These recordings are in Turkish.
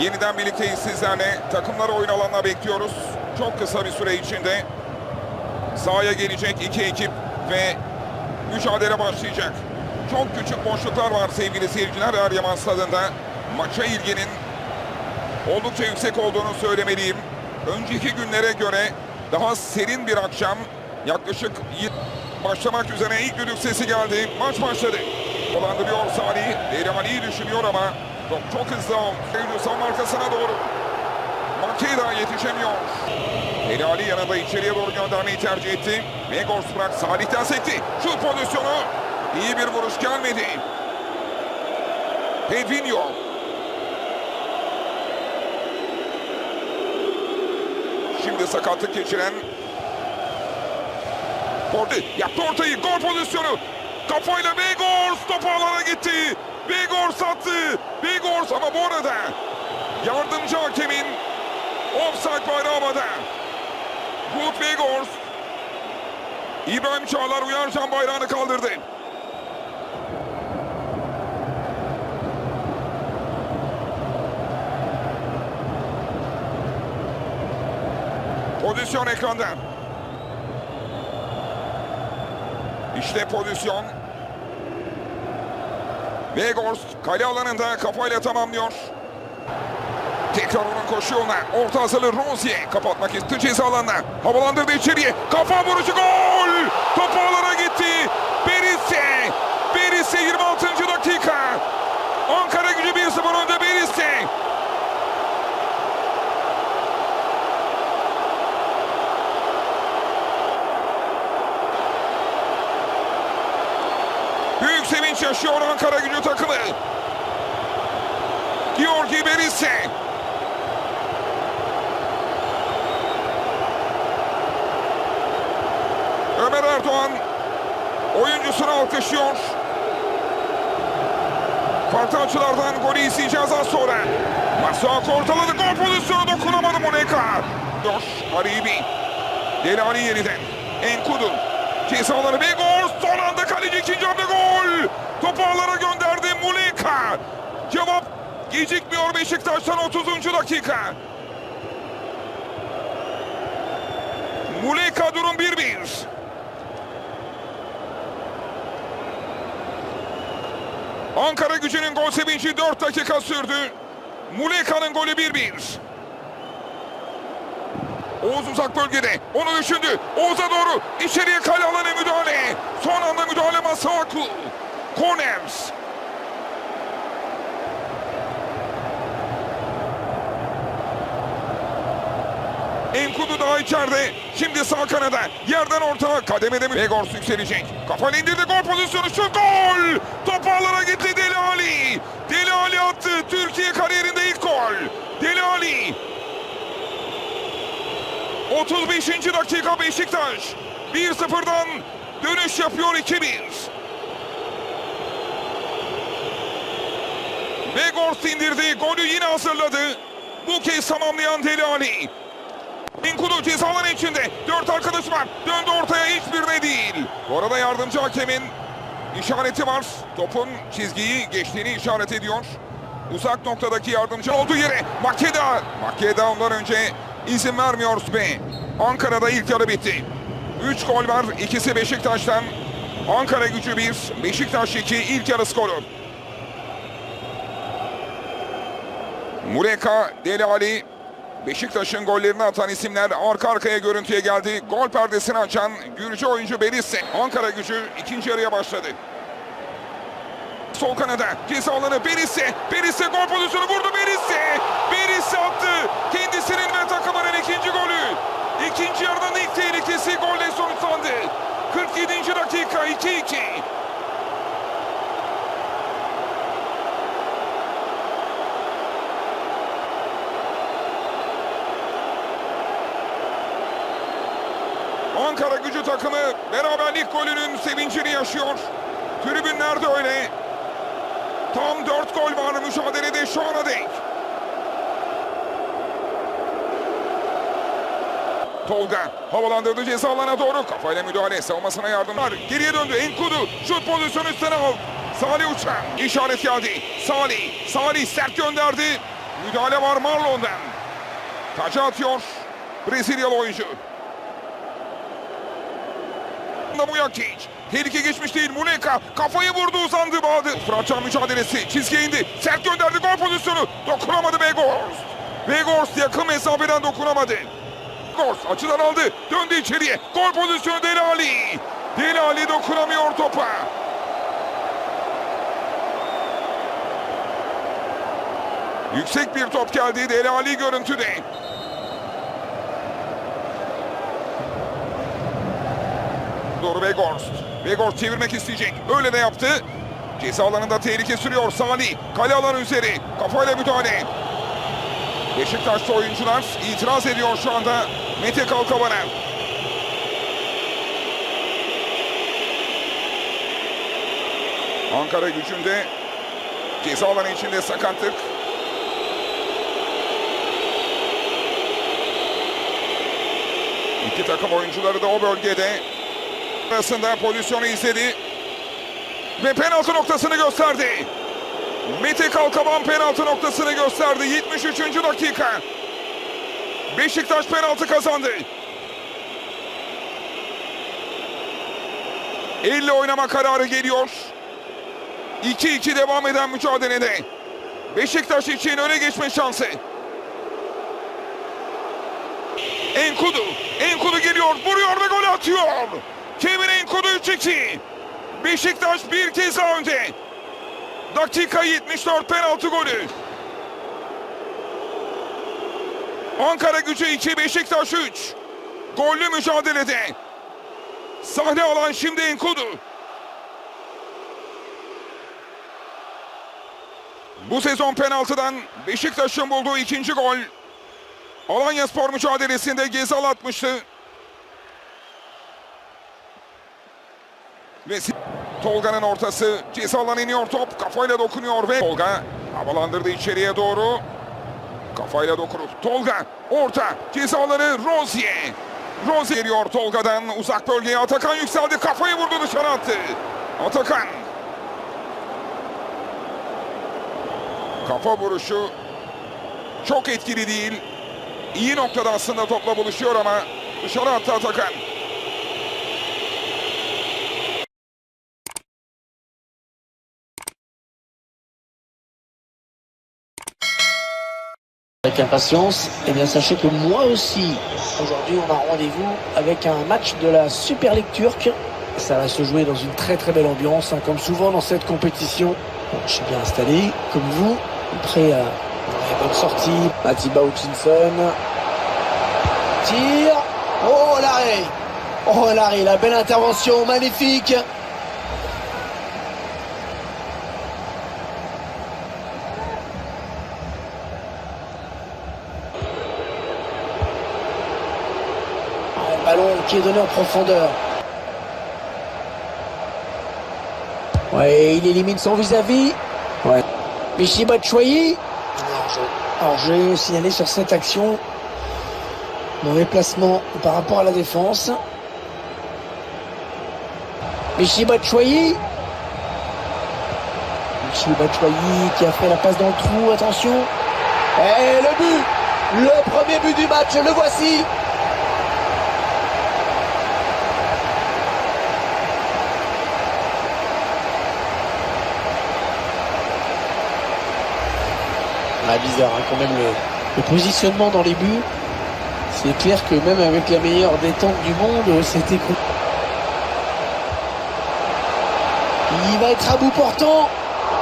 Yeniden birlikteyiz sizlerle. Takımları oyun alanına bekliyoruz. Çok kısa bir süre içinde sahaya gelecek iki ekip ve mücadele başlayacak. Çok küçük boşluklar var sevgili seyirciler Eryaman Stadı'nda. Maça ilginin oldukça yüksek olduğunu söylemeliyim. Önceki günlere göre daha serin bir akşam. Yaklaşık başlamak üzere ilk düdük sesi geldi. Maç başladı. Dolandırıyor Salih. Deli Ali'yi düşünüyor ama çok, çok hızlı. Savunma arkasına doğru. Makeda yetişemiyor. Deli Ali yanında içeriye doğru göndermeyi tercih etti. Megors bırak Salih'ten sekti. Şut pozisyonu. İyi bir vuruş gelmedi. Pedrinho. Şimdi sakatlık geçiren Kordi yaptı ortayı. Gol pozisyonu. Kafayla Begors topu alana gitti. Begors attı. Begors ama bu arada yardımcı hakemin offside bayrağı havada. Gut Begors İbrahim Çağlar Uyarcan bayrağını kaldırdı. Pozisyon ekranda. İşte pozisyon. Vegors kale alanında kafayla tamamlıyor. Tekrar onun koşu yoluna. Orta hazırlı Rozier kapatmak istedi ceza alanına. Havalandırdı içeriye. Kafa vuruşu gol! Topu alana gitti. Berise. Berise 26. dakika. Ankara gücü 1-0 önde Berise. Büyük sevinç yaşıyor Ankara gücü takımı. Georgi Berise. Ömer Erdoğan oyuncusunu alkışlıyor. Farklı açılardan golü isteyeceğiz az sonra. Masuak ortaladı. Gol pozisyonu dokunamadı Moneka. Doş Haribi. Deli Ali yeniden. Enkudu. Cezaları ve gol. İkinci hamle gol. Topu ağlara gönderdi Muleka. Cevap gecikmiyor Beşiktaş'tan 30. dakika. Muleka durum 1-1. Ankara gücünün gol sevinci 4 dakika sürdü. Muleka'nın golü 1-1. Oğuz uzak bölgede. Onu düşündü. Oğuz'a doğru. içeriye kale alanı müdahale. Son anda müdahale Masaku. Corners. Enkudu daha içeride. Şimdi sağ kanada. Yerden orta. Kademede mi? Vegors yükselecek. Kafayla indirdi. Gol pozisyonu. Şu gol. Top ağlara gitti Deli Ali. Deli Ali attı. Türkiye kariyerinde ilk gol. Deli Ali. 35. dakika Beşiktaş. 1-0'dan dönüş yapıyor 2-1. Vegors indirdi. Golü yine hazırladı. Bu kez tamamlayan Deli Ali. Enkudu cezaların içinde. Dört arkadaş var. Döndü ortaya hiçbirine değil. Bu arada yardımcı hakemin işareti var. Topun çizgiyi geçtiğini işaret ediyor. Uzak noktadaki yardımcı olduğu yere Makeda. Makeda ondan önce izin vermiyor ve Ankara'da ilk yarı bitti. 3 gol var. ikisi Beşiktaş'tan. Ankara gücü 1, Beşiktaş 2 ilk yarı skoru. Mureka, Deli Ali, Beşiktaş'ın gollerini atan isimler arka arkaya görüntüye geldi. Gol perdesini açan Gürcü oyuncu Berisse. Ankara gücü ikinci yarıya başladı. Sol kanada ceza alanı Berisse. Berisse gol pozisyonu vurdu Berisse. Berisse attı. Kendisinin ve takımının ikinci golü. İkinci yarının ilk tehlikesi golle sonuçlandı. 47. dakika 2-2. Ankara gücü takımı beraberlik golünün sevincini yaşıyor. Tribünlerde öyle. Tam dört gol var mücadelede şu ana dek. Tolga havalandırdı ceza alana doğru. Kafayla müdahale savunmasına yardım var. Geriye döndü Enkudu. Şut pozisyonu üstten al. Salih Uçan işaret geldi. Salih. Salih sert gönderdi. Müdahale var Marlon'dan. Taca atıyor Brezilyalı oyuncu. Muyakic. Tehlike geçmiş değil. Muleka kafayı vurdu uzandı Bahadır. Fıratcan mücadelesi. Çizgiye indi. Sert gönderdi gol pozisyonu. Dokunamadı Begors. Begors yakın mesafeden dokunamadı. Begors açıdan aldı. Döndü içeriye. Gol pozisyonu Deli Ali. Deli Ali dokunamıyor topa. Yüksek bir top geldi. Deli Ali görüntüde. Doğru Begorst. Begorst çevirmek isteyecek. Öyle de yaptı. Ceza alanında tehlike sürüyor Salih. Kale alanı üzeri. Kafayla müdahale. Beşiktaşlı oyuncular itiraz ediyor şu anda Mete Kalkavan'a. Ankara gücünde ceza alanı içinde sakatlık. İki takım oyuncuları da o bölgede arasında pozisyonu izledi. Ve penaltı noktasını gösterdi. Mete Kalkavan penaltı noktasını gösterdi. 73. dakika. Beşiktaş penaltı kazandı. 50 oynama kararı geliyor. 2-2 devam eden mücadelede. Beşiktaş için öne geçme şansı. Enkudu. Enkudu geliyor. Vuruyor ve gol atıyor. Kevin Enkudu 3-2. Beşiktaş bir kez daha önde. Dakika 74 penaltı golü. Ankara gücü 2, Beşiktaş 3. Gollü mücadelede. Sahne alan şimdi Enkudu. Bu sezon penaltıdan Beşiktaş'ın bulduğu ikinci gol. Alanya Spor mücadelesinde Gezal atmıştı. Ve Tolga'nın ortası ceza alanı iniyor top kafayla dokunuyor ve Tolga havalandırdı içeriye doğru. Kafayla dokunup Tolga orta ceza alanı Rozier. Rozier geliyor Tolga'dan uzak bölgeye Atakan yükseldi kafayı vurdu dışarı attı. Atakan. Kafa vuruşu çok etkili değil. İyi noktada aslında topla buluşuyor ama dışarı attı Atakan. Avec impatience, et bien sachez que moi aussi, aujourd'hui on a rendez-vous avec un match de la Super League turque. Ça va se jouer dans une très très belle ambiance, hein, comme souvent dans cette compétition. Je suis bien installé, comme vous, prêt à une bonne sortie. Atiba Hutchinson. Tire. Oh l'arrêt Oh l'arrêt, la belle intervention, magnifique qui est donné en profondeur. Ouais, il élimine son vis-à-vis. Ouais. Michi Batshuayi. J'ai signalé sur cette action. Mauvais placement par rapport à la défense. Michi Batshuayi. Michi Batshuayi qui a fait la passe dans le trou, attention. Et le but Le premier but du match, le voici Ah, bizarre hein, quand même le, le positionnement dans les buts. C'est clair que même avec la meilleure détente du monde, c'était cool. Il va être à bout portant.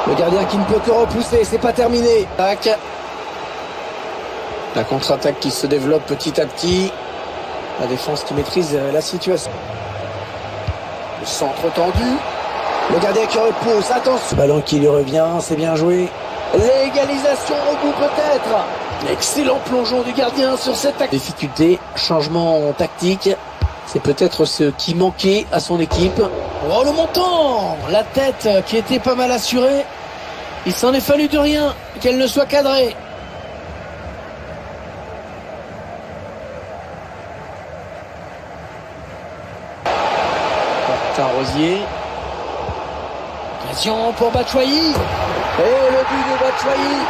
Le gardien qui ne peut que repousser, c'est pas terminé. Tac. La contre-attaque qui se développe petit à petit. La défense qui maîtrise euh, la situation. Le centre tendu. Le gardien qui repousse. Attention. Ce ballon qui lui revient, c'est bien joué. L'égalisation au bout peut-être. Excellent plongeon du gardien sur cette. Difficulté, changement tactique. C'est peut-être ce qui manquait à son équipe. Oh le montant La tête qui était pas mal assurée. Il s'en est fallu de rien qu'elle ne soit cadrée. Martin Rosier. Occasion pour Batshuayi. Et le but de Batshuayi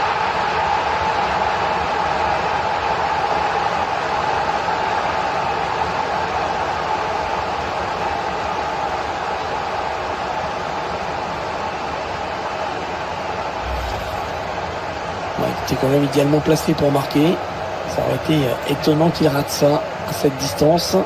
Il était quand même idéalement placé pour marquer. Ça aurait été euh, étonnant qu'il rate ça à cette distance.